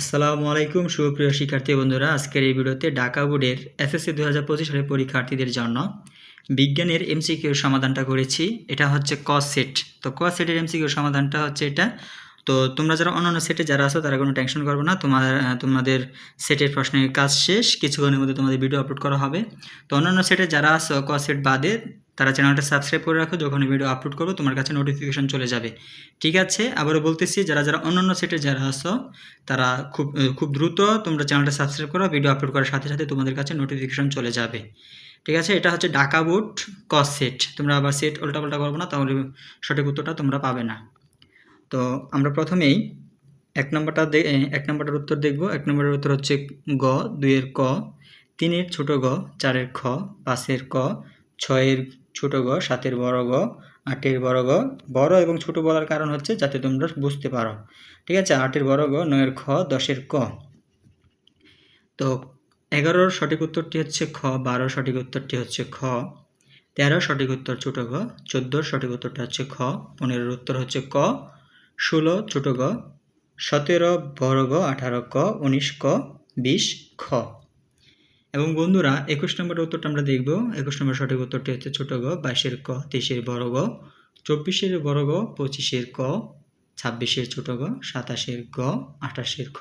আসসালামু আলাইকুম, সুপ্রিয় শিক্ষার্থী বন্ধুরা। আজকের এই ভিডিওতে ঢাকা বোর্ডের এসএসসি দু হাজার পঁচিশ সালের পরীক্ষার্থীদের জন্য বিজ্ঞানের এমসিকিউর সমাধানটা করেছি। এটা হচ্ছে ক সেট। তো ক সেটের এমসিকিউর সমাধানটা হচ্ছে এটা। তো তোমরা যারা অন্যান্য সেটে যারা আছো, তারা কোনো টেনশন করবে না। তোমার তোমাদের সেটের প্রশ্নের কাজ শেষ। কিছুক্ষণের মধ্যে তোমাদের ভিডিও আপলোড করা হবে। তো অন্যান্য সেটে যারা আছো, ক সেট বাদে তারা চ্যানেলটা সাবস্ক্রাইব করে রাখো, যখন ভিডিও আপলোড করব, তোমার কাছে নোটিফিকেশন চলে যাবে। ঠিক আছে? আবারও বলতেছি, যারা যারা অন্যান্য সেটে যারা আসো তারা খুব খুব দ্রুত তোমরা চ্যানেলটা সাবস্ক্রাইব করো ভিডিও আপলোড করার সাথে সাথে তোমাদের কাছে নোটিফিকেশন চলে যাবে। ঠিক আছে? এটা হচ্ছে ডাকা বুট কস সেট তোমরা আবার সেট উল্টাপাল্টা করব না, তাহলে সঠিক উত্তরটা তোমরা পাবে না। তো আমরা প্রথমেই এক নম্বরটা এক নম্বরটার উত্তর দেখব। এক নম্বরের উত্তর হচ্ছে গ, দুইয়ের ক, তিনের ছোট গ, চারের খ, পাঁচের ক ছয়ের ছোট গ, সাতের বড় গ, আটের বড় গ। বড় এবং ছোট বলার কারণ হচ্ছে যাতে তোমরা বুঝতে পারো। ঠিক আছে? আটের বড় গ, নয়ের খ, দশের ক। তো এগারোর সঠিক উত্তরটি হচ্ছে খ বারো সঠিক উত্তরটি হচ্ছে খ তেরো সঠিক উত্তর ছোট গ, চোদ্দোর সঠিক উত্তরটা হচ্ছে খ, পনেরোর উত্তর হচ্ছে ক, ষোলো ছোট গ, সতেরো বড় গ, আঠারো ক, উনিশ ক, বিশ খ। এবং বন্ধুরা, একুশ নম্বরের উত্তরটা আমরা দেখব। একুশ নম্বর সঠিক উত্তরটি হচ্ছে ছোট গ, বাইশের ক, তেইশের বড় গ, চব্বিশের বড় গ, পঁচিশের ক, ছাব্বিশের ছোট গ, সাতাশের গ, আঠাশের খ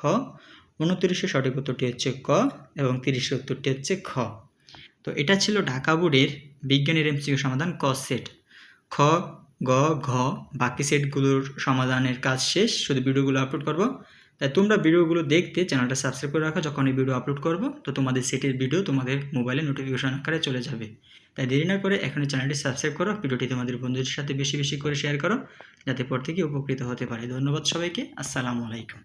উনত্রিশের সঠিক উত্তরটি হচ্ছে ক এবং তিরিশের উত্তরটি হচ্ছে খ। তো এটা ছিল ঢাকা বোর্ডের বিজ্ঞানের এমসিকিউ সমাধান ক সেট। খ, গ, ঘ, বাকি সেটগুলোর সমাধানের কাজ শেষ। শুধু ভিডিওগুলো আপলোড করব। তাই তোমরা ভিডিওগুলো দেখতে চ্যানেলটা সাবস্ক্রাইব করে রাখো। যখন এই ভিডিও আপলোড করব, তো তোমাদের সেটির ভিডিও তোমাদের মোবাইলে নোটিফিকেশন আকারে চলে যাবে। তাই দেরি না করে এখন চ্যানেলটি সাবস্ক্রাইব করো, ভিডিওটি তোমাদের বন্ধুদের সাথে বেশি বেশি করে শেয়ার করো, যাতে পর থেকে উপকৃত হতে পারে। ধন্যবাদ সবাইকে, আসসালামু আলাইকুম।